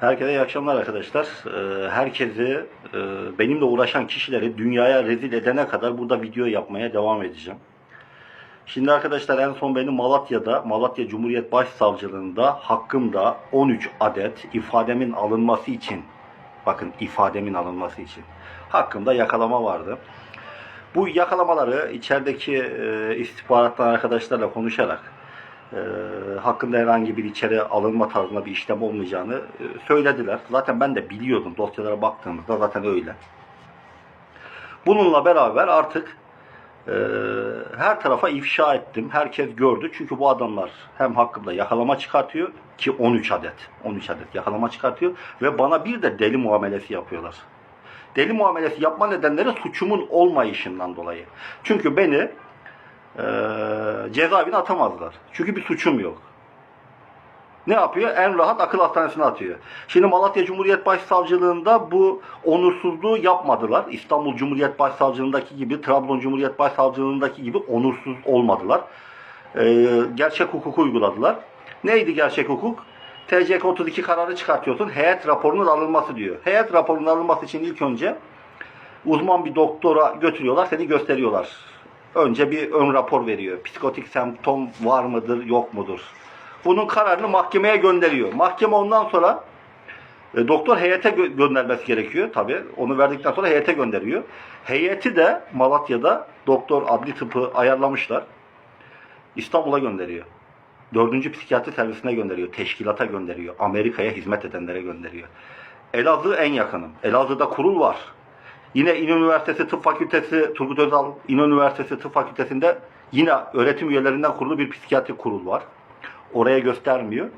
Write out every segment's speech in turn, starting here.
Herkese iyi akşamlar arkadaşlar. Ee, Herkesi, e, benimle uğraşan kişileri dünyaya rezil edene kadar burada video yapmaya devam edeceğim. Şimdi arkadaşlar en son benim Malatya'da, Malatya Cumhuriyet Başsavcılığında hakkımda 13 adet ifademin alınması için, bakın ifademin alınması için hakkımda yakalama vardı. Bu yakalamaları içerideki e, istihbarattan arkadaşlarla konuşarak e, hakkında herhangi bir içeri alınma tarzında bir işlem olmayacağını e, söylediler. Zaten ben de biliyordum dosyalara baktığımızda zaten öyle. Bununla beraber artık e, her tarafa ifşa ettim. Herkes gördü. Çünkü bu adamlar hem hakkımda yakalama çıkartıyor ki 13 adet. 13 adet yakalama çıkartıyor ve bana bir de deli muamelesi yapıyorlar. Deli muamelesi yapma nedenleri suçumun olmayışından dolayı. Çünkü beni cezaevine atamazlar. Çünkü bir suçum yok. Ne yapıyor? En rahat akıl hastanesine atıyor. Şimdi Malatya Cumhuriyet Başsavcılığında bu onursuzluğu yapmadılar. İstanbul Cumhuriyet Başsavcılığındaki gibi, Trabzon Cumhuriyet Başsavcılığındaki gibi onursuz olmadılar. Ee, gerçek hukuku uyguladılar. Neydi gerçek hukuk? TCK 32 kararı çıkartıyorsun. Heyet raporunun alınması diyor. Heyet raporunun alınması için ilk önce uzman bir doktora götürüyorlar, seni gösteriyorlar. Önce bir ön rapor veriyor. Psikotik semptom var mıdır, yok mudur? Bunun kararını mahkemeye gönderiyor. Mahkeme ondan sonra e, doktor heyete gö- göndermesi gerekiyor tabii. Onu verdikten sonra heyete gönderiyor. Heyeti de Malatya'da doktor adli tıpı ayarlamışlar. İstanbul'a gönderiyor. Dördüncü psikiyatri servisine gönderiyor. Teşkilata gönderiyor. Amerika'ya hizmet edenlere gönderiyor. Elazığ en yakınım. Elazığ'da kurul var. Yine İnönü Üniversitesi Tıp Fakültesi, Turgut Özal İnönü Üniversitesi Tıp Fakültesi'nde yine öğretim üyelerinden kurulu bir psikiyatri kurul var. Oraya göstermiyor.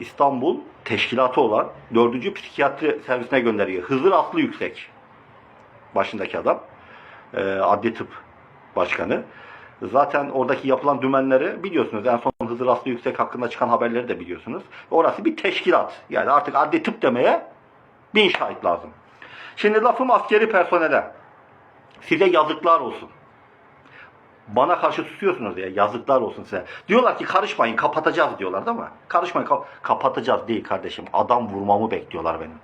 İstanbul teşkilatı olan 4. psikiyatri servisine gönderiyor. Hızır Aslı Yüksek. Başındaki adam. Ee, adli tıp başkanı. Zaten oradaki yapılan dümenleri biliyorsunuz. En son Hızır Aslı Yüksek hakkında çıkan haberleri de biliyorsunuz. Orası bir teşkilat. Yani artık adli tıp demeye bin şahit lazım. Şimdi lafım askeri personele. Size yazıklar olsun. Bana karşı susuyorsunuz ya yazıklar olsun size. Diyorlar ki karışmayın kapatacağız diyorlar değil mi? Karışmayın kap- kapatacağız değil kardeşim. Adam vurmamı bekliyorlar benim.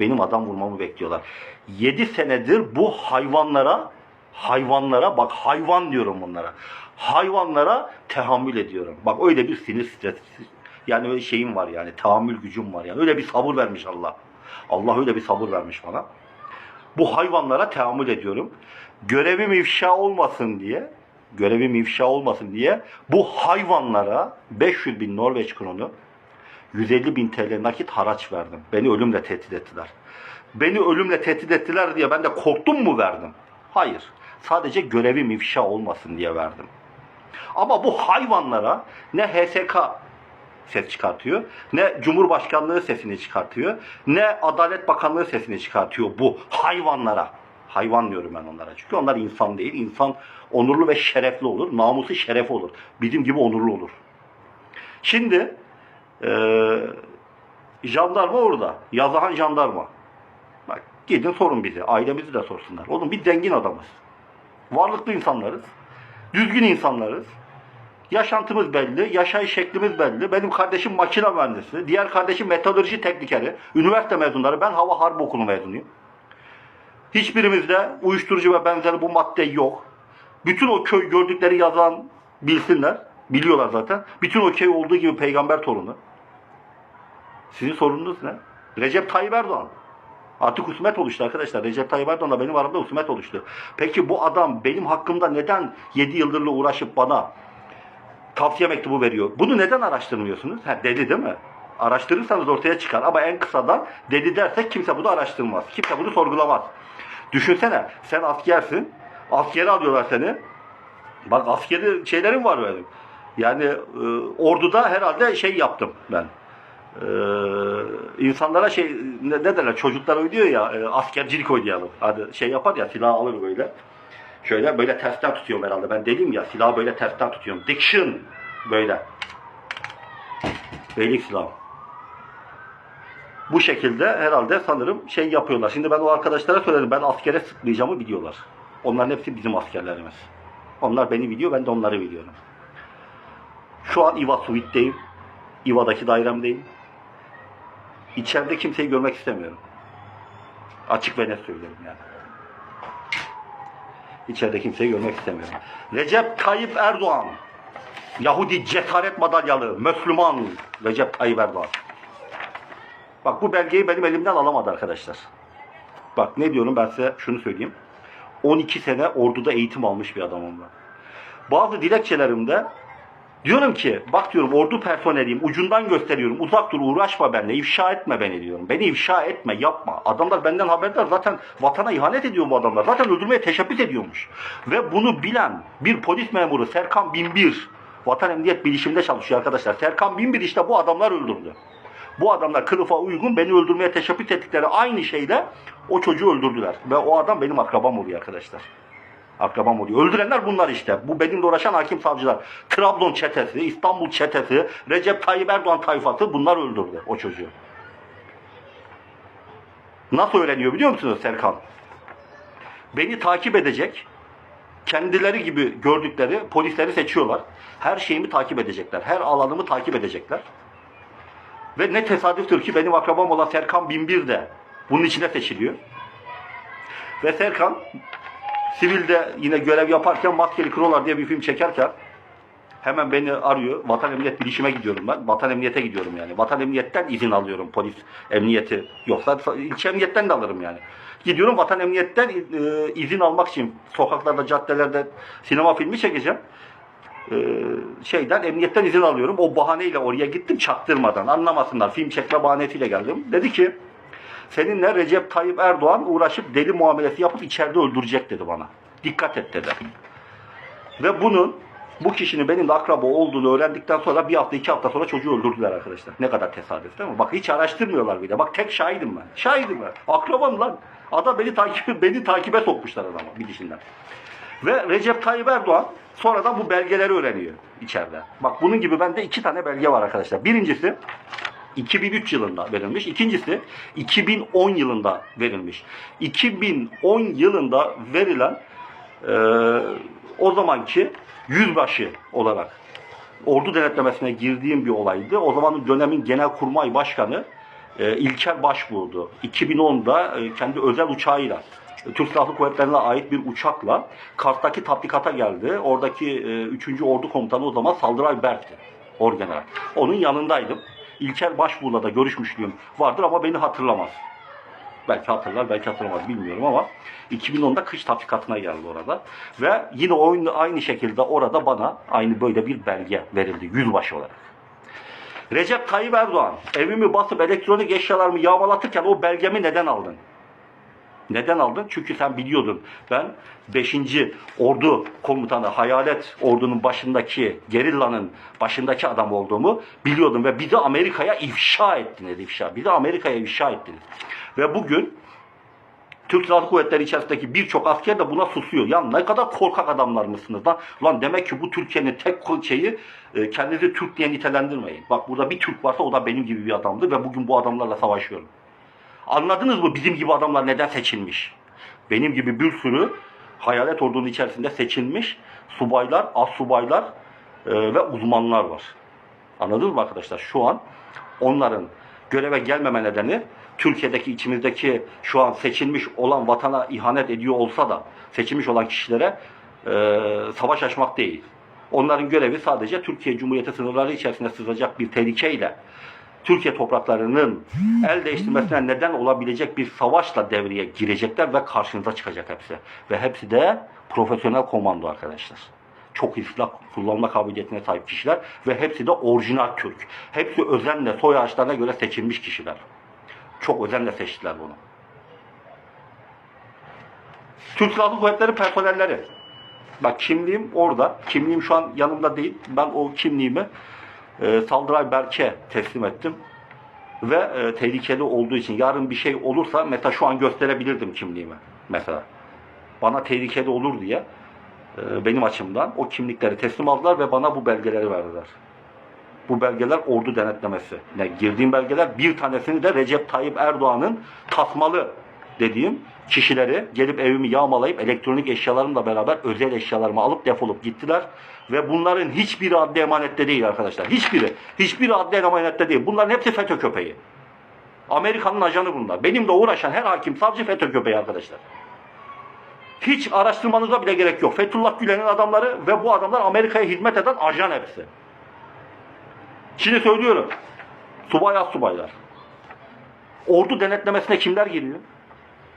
Benim adam vurmamı bekliyorlar. 7 senedir bu hayvanlara hayvanlara bak hayvan diyorum bunlara. Hayvanlara tahammül ediyorum. Bak öyle bir sinir stresi yani öyle şeyim var yani tahammül gücüm var yani. Öyle bir sabır vermiş Allah. Allah öyle bir sabır vermiş bana. Bu hayvanlara tahammül ediyorum. Görevim ifşa olmasın diye, görevim ifşa olmasın diye bu hayvanlara 500 bin Norveç kronu, 150 bin TL nakit haraç verdim. Beni ölümle tehdit ettiler. Beni ölümle tehdit ettiler diye ben de korktum mu verdim? Hayır. Sadece görevim ifşa olmasın diye verdim. Ama bu hayvanlara ne HSK ses çıkartıyor, ne Cumhurbaşkanlığı sesini çıkartıyor, ne Adalet Bakanlığı sesini çıkartıyor bu hayvanlara. Hayvan diyorum ben onlara. Çünkü onlar insan değil. İnsan onurlu ve şerefli olur. Namusu şeref olur. Bizim gibi onurlu olur. Şimdi eee jandarma orada. Yazahan jandarma. Bak gidin sorun bizi. Ailemizi de sorsunlar. Oğlum biz zengin adamız. Varlıklı insanlarız. Düzgün insanlarız. Yaşantımız belli, yaşayış şeklimiz belli. Benim kardeşim makine mühendisi, diğer kardeşim metalurji teknikeri, üniversite mezunları. Ben hava harp okulu mezunuyum. Hiçbirimizde uyuşturucu ve benzeri bu madde yok. Bütün o köy gördükleri yazan bilsinler. Biliyorlar zaten. Bütün o köy olduğu gibi peygamber torunu. Sizin sorununuz ne? Recep Tayyip Erdoğan. Artık husumet oluştu arkadaşlar. Recep Tayyip Erdoğan'la benim aramda husumet oluştu. Peki bu adam benim hakkımda neden 7 yıldırla uğraşıp bana tavsiye mektubu veriyor? Bunu neden araştırmıyorsunuz? Ha, deli değil mi? Araştırırsanız ortaya çıkar. Ama en kısadan deli dersek kimse bunu araştırmaz. Kimse bunu sorgulamaz. Düşünsene sen askersin. Askeri alıyorlar seni. Bak askeri şeylerim var benim. Yani e, orduda herhalde şey yaptım ben. Ee, insanlara şey ne, ne derler çocuklar oynuyor ya e, askercilik oynayalım. Hadi şey yapar ya silah alır böyle. Şöyle böyle tersten tutuyorum herhalde. Ben deliyim ya silahı böyle tersten tutuyorum. Diction böyle. Beylik silahı. Bu şekilde herhalde sanırım şey yapıyorlar. Şimdi ben o arkadaşlara söyledim. Ben askere sıkmayacağımı biliyorlar. Onların hepsi bizim askerlerimiz. Onlar beni biliyor, ben de onları biliyorum. Şu an İva Suit'teyim. İva'daki dairemdeyim. İçeride kimseyi görmek istemiyorum. Açık ve net söylüyorum yani. İçeride kimseyi görmek istemiyorum. Recep Tayyip Erdoğan. Yahudi cesaret madalyalı, Müslüman Recep Tayyip Erdoğan. Bak bu belgeyi benim elimden alamadı arkadaşlar. Bak ne diyorum ben size şunu söyleyeyim. 12 sene orduda eğitim almış bir adamım ben. Bazı dilekçelerimde diyorum ki bak diyorum ordu personeliyim ucundan gösteriyorum uzak dur uğraşma benimle ifşa etme beni diyorum. Beni ifşa etme yapma. Adamlar benden haberdar zaten vatana ihanet ediyor bu adamlar. Zaten öldürmeye teşebbüs ediyormuş. Ve bunu bilen bir polis memuru Serkan Binbir Vatan Emniyet Bilişim'de çalışıyor arkadaşlar. Serkan Binbir işte bu adamlar öldürdü. Bu adamlar kılıfa uygun beni öldürmeye teşebbüs ettikleri aynı şeyle o çocuğu öldürdüler. Ve o adam benim akrabam oluyor arkadaşlar. Akrabam oluyor. Öldürenler bunlar işte. Bu benimle uğraşan hakim savcılar. Trabzon çetesi, İstanbul çetesi, Recep Tayyip Erdoğan tayfası bunlar öldürdü o çocuğu. Nasıl öğreniyor biliyor musunuz Serkan? Beni takip edecek, kendileri gibi gördükleri polisleri seçiyorlar. Her şeyimi takip edecekler. Her alanımı takip edecekler. Ve ne tesadüftür ki benim akrabam olan Serkan Binbir de bunun içine seçiliyor. Ve Serkan sivilde yine görev yaparken Maskeli Krolar diye bir film çekerken hemen beni arıyor. Vatan Emniyet Bilişim'e gidiyorum ben. Vatan Emniyet'e gidiyorum yani. Vatan Emniyet'ten izin alıyorum polis emniyeti. Yoksa ilçe emniyetten de alırım yani. Gidiyorum Vatan Emniyet'ten e, izin almak için sokaklarda, caddelerde sinema filmi çekeceğim. E, şeyden emniyetten izin alıyorum. O bahaneyle oraya gittim çaktırmadan. Anlamasınlar. Film çekme bahanesiyle geldim. Dedi ki seninle Recep Tayyip Erdoğan uğraşıp deli muamelesi yapıp içeride öldürecek dedi bana. Dikkat et dedi. Ve bunun bu kişinin benimle akraba olduğunu öğrendikten sonra bir hafta iki hafta sonra çocuğu öldürdüler arkadaşlar. Ne kadar tesadüf değil mi? Bak hiç araştırmıyorlar bile. Bak tek şahidim ben. Şahidim ben. Akrabam lan. Adam beni takip beni takibe sokmuşlar adama bilişinden. Ve Recep Tayyip Erdoğan sonradan bu belgeleri öğreniyor içeride. Bak bunun gibi bende iki tane belge var arkadaşlar. Birincisi 2003 yılında verilmiş. İkincisi 2010 yılında verilmiş. 2010 yılında verilen e, o zamanki yüzbaşı olarak ordu denetlemesine girdiğim bir olaydı. O zamanın dönemin genelkurmay başkanı e, İlker Başbuğ'du. 2010'da e, kendi özel uçağıyla e, Türk Silahlı Kuvvetleri'ne ait bir uçakla Kars'taki tatbikata geldi. Oradaki e, 3. Ordu Komutanı o zaman Saldıray Berk'ti. Orgeneral. Onun yanındaydım. İlker Başbuğ'la da görüşmüşlüğüm vardır ama beni hatırlamaz. Belki hatırlar, belki hatırlamaz bilmiyorum ama 2010'da kış tatbikatına geldi orada. Ve yine aynı, aynı şekilde orada bana aynı böyle bir belge verildi yüzbaşı olarak. Recep Tayyip Erdoğan evimi basıp elektronik eşyalarımı yağmalatırken o belgemi neden aldın? Neden aldın? Çünkü sen biliyordun. Ben 5. Ordu Komutanı Hayalet Ordu'nun başındaki gerillanın başındaki adam olduğumu biliyordum ve bizi Amerika'ya ifşa ettiniz ifşa. Bizi Amerika'ya ifşa ettiniz. Ve bugün Türk Silahlı Kuvvetleri içerisindeki birçok asker de buna susuyor. Ya ne kadar korkak adamlar mısınız lan? Lan demek ki bu Türkiye'nin tek şeyi e, kendinizi Türk diye nitelendirmeyin. Bak burada bir Türk varsa o da benim gibi bir adamdı ve bugün bu adamlarla savaşıyorum. Anladınız mı bizim gibi adamlar neden seçilmiş? Benim gibi bir sürü hayalet ordunun içerisinde seçilmiş subaylar, as subaylar e, ve uzmanlar var. Anladınız mı arkadaşlar? Şu an onların göreve gelmeme nedeni Türkiye'deki içimizdeki şu an seçilmiş olan vatana ihanet ediyor olsa da seçilmiş olan kişilere e, savaş açmak değil. Onların görevi sadece Türkiye Cumhuriyeti sınırları içerisinde sızacak bir tehlikeyle Türkiye topraklarının el değiştirmesine neden olabilecek bir savaşla devreye girecekler ve karşınıza çıkacak hepsi. Ve hepsi de profesyonel komando arkadaşlar. Çok iyi kullanma kabiliyetine sahip kişiler ve hepsi de orijinal Türk. Hepsi özenle soy ağaçlarına göre seçilmiş kişiler. Çok özenle seçtiler bunu. Türk Silahlı Kuvvetleri personelleri. Bak kimliğim orada. Kimliğim şu an yanımda değil. Ben o kimliğimi e, Saldıray Berk'e teslim ettim. Ve e, tehlikeli olduğu için yarın bir şey olursa mesela şu an gösterebilirdim kimliğimi mesela. Bana tehlikeli olur diye e, benim açımdan o kimlikleri teslim aldılar ve bana bu belgeleri verdiler. Bu belgeler ordu denetlemesi. Ne girdiğim belgeler bir tanesini de Recep Tayyip Erdoğan'ın tasmalı dediğim kişileri gelip evimi yağmalayıp elektronik eşyalarımla beraber özel eşyalarımı alıp defolup gittiler. Ve bunların hiçbiri adli emanette değil arkadaşlar. Hiçbiri. Hiçbiri adli emanette değil. Bunların hepsi FETÖ köpeği. Amerika'nın ajanı bunlar. Benimle uğraşan her hakim savcı FETÖ köpeği arkadaşlar. Hiç araştırmanıza bile gerek yok. Fethullah Gülen'in adamları ve bu adamlar Amerika'ya hizmet eden ajan hepsi. Şimdi söylüyorum. Subay az subaylar. Ordu denetlemesine kimler giriyor?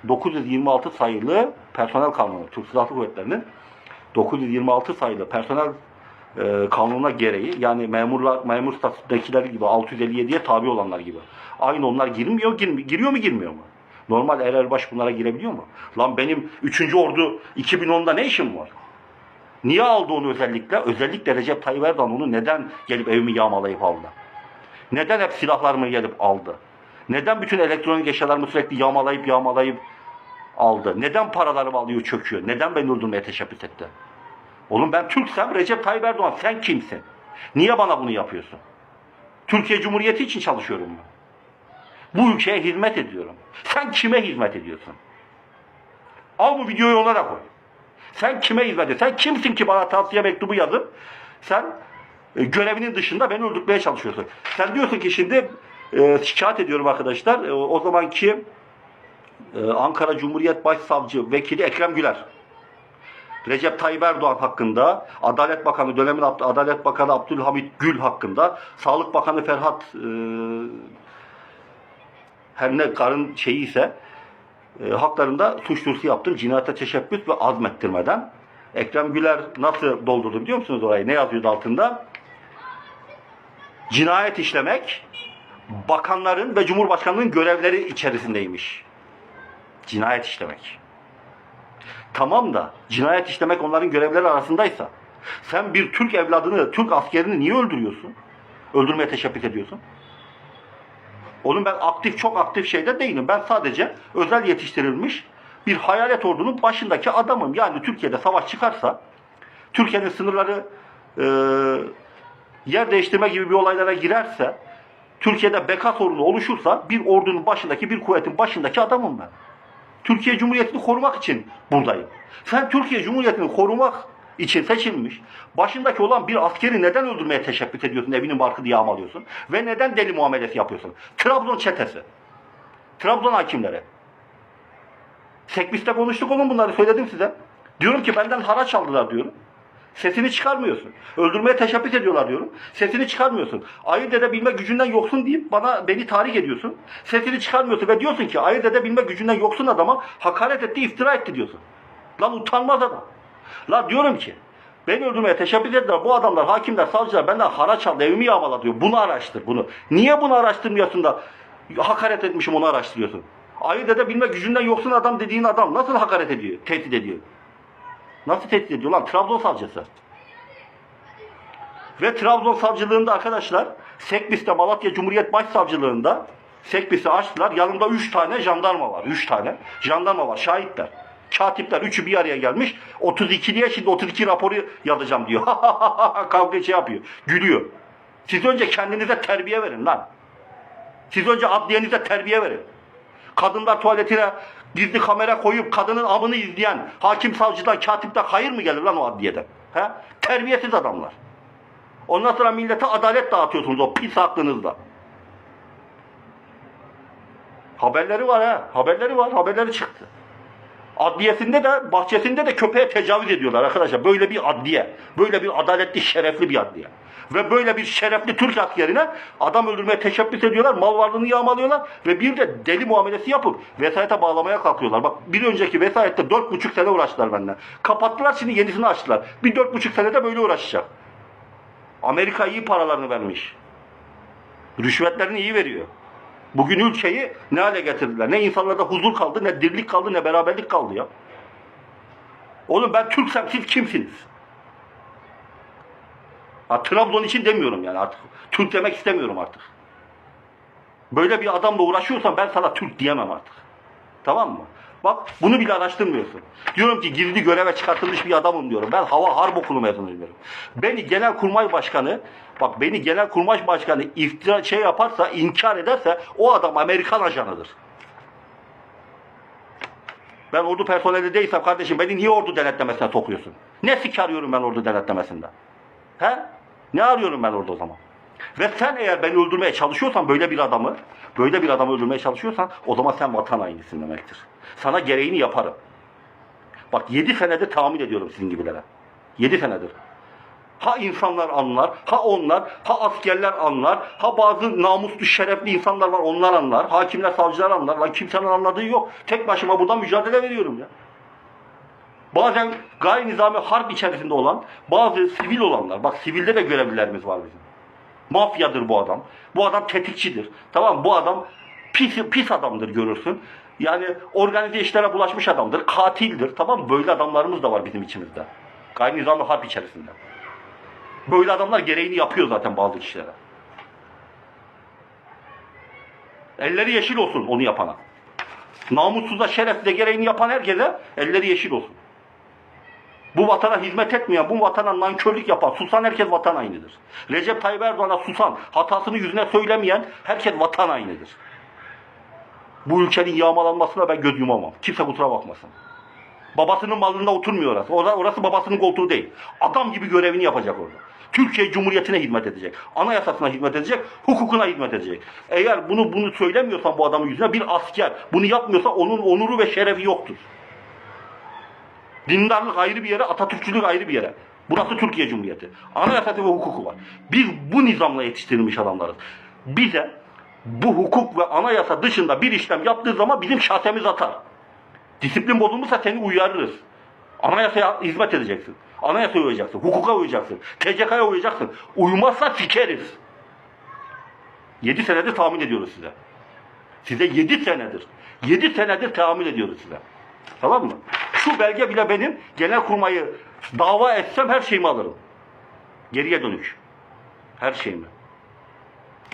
926 sayılı personel kanunu Türk Silahlı Kuvvetleri'nin 926 sayılı personel e, kanununa gereği yani memurlar memur statüsündekiler gibi 657'ye tabi olanlar gibi. Aynı onlar girmiyor, girmi- giriyor mu girmiyor mu? Normal er erbaş bunlara girebiliyor mu? Lan benim 3. ordu 2010'da ne işim var? Niye aldı onu özellikle? Özellikle Recep Tayyip Erdoğan onu neden gelip evimi yağmalayıp aldı? Neden hep silahlarımı gelip aldı? Neden bütün elektronik eşyalarımı sürekli yağmalayıp yağmalayıp aldı? Neden paralarımı alıyor çöküyor? Neden beni öldürmeye teşebbüs etti? Oğlum ben Türksem Recep Tayyip Erdoğan sen kimsin? Niye bana bunu yapıyorsun? Türkiye Cumhuriyeti için çalışıyorum ben. Bu ülkeye hizmet ediyorum. Sen kime hizmet ediyorsun? Al bu videoyu ona da koy. Sen kime hizmet ediyorsun? Sen kimsin ki bana tavsiye mektubu yazıp sen e, görevinin dışında beni öldürtmeye çalışıyorsun. Sen diyorsun ki şimdi e, şikayet ediyorum arkadaşlar. E, o zamanki e, Ankara Cumhuriyet Başsavcı Vekili Ekrem Güler. Recep Tayyip Erdoğan hakkında, Adalet Bakanı, dönemin Adalet Bakanı Abdülhamit Gül hakkında, Sağlık Bakanı Ferhat e, her ne karın şeyi ise e, haklarında suç duyurusu yaptım. Cinayete teşebbüs ve azmettirmeden. Ekrem Güler nasıl doldurdu biliyor musunuz orayı? Ne yazıyordu altında? Cinayet işlemek bakanların ve cumhurbaşkanının görevleri içerisindeymiş. Cinayet işlemek. Tamam da cinayet işlemek onların görevleri arasındaysa sen bir Türk evladını, Türk askerini niye öldürüyorsun? Öldürmeye teşebbüs ediyorsun. Oğlum ben aktif, çok aktif şeyde değilim. Ben sadece özel yetiştirilmiş bir hayalet ordunun başındaki adamım. Yani Türkiye'de savaş çıkarsa, Türkiye'nin sınırları e, yer değiştirme gibi bir olaylara girerse, Türkiye'de beka sorunu oluşursa bir ordunun başındaki, bir kuvvetin başındaki adamım ben. Türkiye Cumhuriyeti'ni korumak için buradayım. Sen Türkiye Cumhuriyeti'ni korumak için seçilmiş, başındaki olan bir askeri neden öldürmeye teşebbüs ediyorsun, evinin barkı diye yağmalıyorsun ve neden deli muamelesi yapıyorsun? Trabzon çetesi, Trabzon hakimleri. Sekbis'te konuştuk oğlum bunları söyledim size. Diyorum ki benden haraç aldılar diyorum. Sesini çıkarmıyorsun. Öldürmeye teşebbüs ediyorlar diyorum. Sesini çıkarmıyorsun. Ayırt edebilme gücünden yoksun deyip bana beni tahrik ediyorsun. Sesini çıkarmıyorsun ve diyorsun ki ayırt edebilme gücünden yoksun adama hakaret etti, iftira etti diyorsun. Lan utanmaz adam. Lan diyorum ki beni öldürmeye teşebbüs ettiler. Bu adamlar, hakimler, savcılar benden haraç aldı, evimi yağmaladı diyor. Bunu araştır, bunu. Niye bunu araştırmıyorsun da hakaret etmişim onu araştırıyorsun? Ayırt edebilme gücünden yoksun adam dediğin adam nasıl hakaret ediyor, tehdit ediyor? Nasıl tehdit ediyor lan? Trabzon savcısı. Ve Trabzon savcılığında arkadaşlar Sekbis'te Malatya Cumhuriyet Başsavcılığında Sekbis'i açtılar. Yanımda 3 tane jandarma var. 3 tane jandarma var. Şahitler. Katipler üçü bir araya gelmiş. 32'liye şimdi 32 raporu yazacağım diyor. Kavga şey yapıyor. Gülüyor. Siz önce kendinize terbiye verin lan. Siz önce adliyenize terbiye verin. Kadınlar tuvaletine gizli kamera koyup kadının amını izleyen hakim savcıdan katipten hayır mı gelir lan o adliyeden? He? Terbiyesiz adamlar. Ondan sonra millete adalet dağıtıyorsunuz o pis aklınızla. Haberleri var ha. Haberleri var. Haberleri çıktı. Adliyesinde de bahçesinde de köpeğe tecavüz ediyorlar arkadaşlar. Böyle bir adliye. Böyle bir adaletli, şerefli bir adliye. Ve böyle bir şerefli Türk askerine adam öldürmeye teşebbüs ediyorlar. Mal varlığını yağmalıyorlar. Ve bir de deli muamelesi yapıp vesayete bağlamaya kalkıyorlar. Bak bir önceki vesayette dört buçuk sene uğraştılar benden. Kapattılar şimdi yenisini açtılar. Bir dört buçuk senede böyle uğraşacak. Amerika iyi paralarını vermiş. Rüşvetlerini iyi veriyor. Bugün ülkeyi ne hale getirdiler? Ne insanlarda huzur kaldı, ne dirlik kaldı, ne beraberlik kaldı ya. Oğlum ben Türksem siz kimsiniz? Ha, Trabzon için demiyorum yani artık. Türk demek istemiyorum artık. Böyle bir adamla uğraşıyorsan ben sana Türk diyemem artık. Tamam mı? Bak bunu bile araştırmıyorsun. Diyorum ki gizli göreve çıkartılmış bir adamım diyorum. Ben hava harp okulu mezunuyum diyorum. Beni genel kurmay başkanı bak beni genel kurmay başkanı iftira şey yaparsa inkar ederse o adam Amerikan ajanıdır. Ben ordu personeli değilsem kardeşim beni niye ordu denetlemesine sokuyorsun? Ne sik arıyorum ben ordu denetlemesinde? He? Ne arıyorum ben orada o zaman? Ve sen eğer beni öldürmeye çalışıyorsan böyle bir adamı, böyle bir adamı öldürmeye çalışıyorsan o zaman sen vatan hainisin demektir. Sana gereğini yaparım. Bak 7 senedir tahammül ediyorum sizin gibilere. 7 senedir. Ha insanlar anlar, ha onlar, ha askerler anlar, ha bazı namuslu, şerefli insanlar var onlar anlar, hakimler, savcılar anlar. Lan kimsenin anladığı yok. Tek başıma burada mücadele veriyorum ya. Bazen gayri nizami harp içerisinde olan bazı sivil olanlar, bak sivilde de görevlilerimiz var bizim. Mafyadır bu adam. Bu adam tetikçidir. Tamam? Bu adam pis, pis adamdır görürsün. Yani organize işlere bulaşmış adamdır. Katildir. Tamam? Böyle adamlarımız da var bizim içimizde. Gayri nizami harp içerisinde. Böyle adamlar gereğini yapıyor zaten bazı kişilere. Elleri yeşil olsun onu yapana. Namussuza, şerefsize gereğini yapan herkese elleri yeşil olsun. Bu vatana hizmet etmeyen, bu vatana nankörlük yapan, susan herkes vatan hainidir. Recep Tayyip Erdoğan'a susan, hatasını yüzüne söylemeyen herkes vatan hainidir. Bu ülkenin yağmalanmasına ben göz yumamam. Kimse kusura bakmasın. Babasının malında oturmuyor orası. Orası, orası babasının koltuğu değil. Adam gibi görevini yapacak orada. Türkiye Cumhuriyeti'ne hizmet edecek. Anayasasına hizmet edecek, hukukuna hizmet edecek. Eğer bunu bunu söylemiyorsan bu adamın yüzüne bir asker bunu yapmıyorsa onun onuru ve şerefi yoktur. Dindarlık ayrı bir yere, Atatürkçülük ayrı bir yere. Burası Türkiye Cumhuriyeti. Anayasası ve hukuku var. Biz bu nizamla yetiştirilmiş adamlarız. Bize bu hukuk ve anayasa dışında bir işlem yaptığı zaman bizim şahsemiz atar. Disiplin bozulmuşsa seni uyarırız. Anayasaya hizmet edeceksin. Anayasaya uyacaksın. Hukuka uyacaksın. TCK'ya uyacaksın. Uymazsa sikeriz. 7 senedir tahmin ediyoruz size. Size 7 senedir. 7 senedir tahammül ediyoruz size. Tamam mı? Şu belge bile benim genel kurmayı dava etsem her şeyimi alırım. Geriye dönük. Her şeyimi.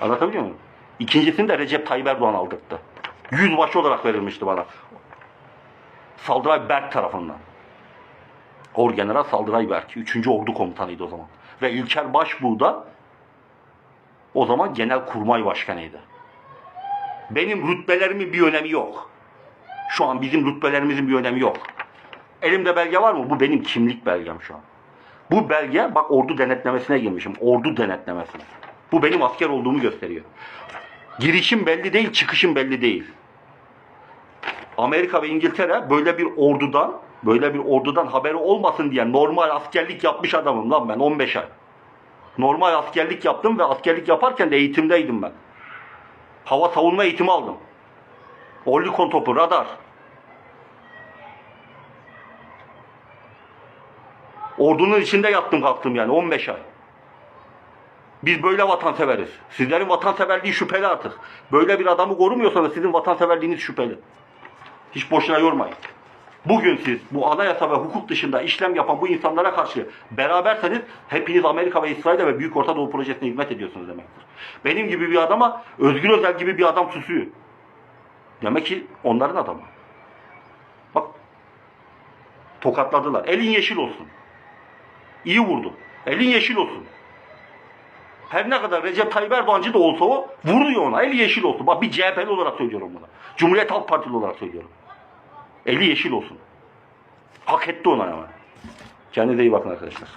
Anlatabiliyor muyum? İkincisini de Recep Tayyip Erdoğan aldırttı. Yüzbaşı olarak verilmişti bana. Saldıray Berk tarafından. Orgeneral Saldıray Berk. 3. Ordu Komutanıydı o zaman. Ve İlker Başbuğ da o zaman Genel Kurmay Başkanıydı. Benim rütbelerimin bir önemi yok. Şu an bizim rütbelerimizin bir önemi yok. Elimde belge var mı? Bu benim kimlik belgem şu an. Bu belge bak ordu denetlemesine girmişim. Ordu denetlemesine. Bu benim asker olduğumu gösteriyor. Girişim belli değil, çıkışım belli değil. Amerika ve İngiltere böyle bir ordudan, böyle bir ordudan haberi olmasın diye normal askerlik yapmış adamım lan ben 15 ay. Normal askerlik yaptım ve askerlik yaparken de eğitimdeydim ben. Hava savunma eğitimi aldım. Orlikon topu, radar. Ordunun içinde yattım kalktım yani 15 ay. Biz böyle vatansever'iz. Sizlerin vatanseverliği şüpheli artık. Böyle bir adamı korumuyorsanız sizin vatanseverliğiniz şüpheli. Hiç boşuna yormayın. Bugün siz bu anayasa ve hukuk dışında işlem yapan bu insanlara karşı beraberseniz hepiniz Amerika ve İsrail'e ve Büyük Orta Doğu Projesi'ne hizmet ediyorsunuz demektir. Benim gibi bir adama Özgür Özel gibi bir adam susuyor. Demek ki onların adamı. Bak tokatladılar. Elin yeşil olsun. İyi vurdu. Elin yeşil olsun. Her ne kadar Recep Tayyip Erdoğancı da olsa o vuruyor ona. Eli yeşil olsun. Bak bir CHP'li olarak söylüyorum bunu. Cumhuriyet Halk Partili olarak söylüyorum. Eli yeşil olsun. Hak etti ona ama. Kendinize iyi bakın arkadaşlar.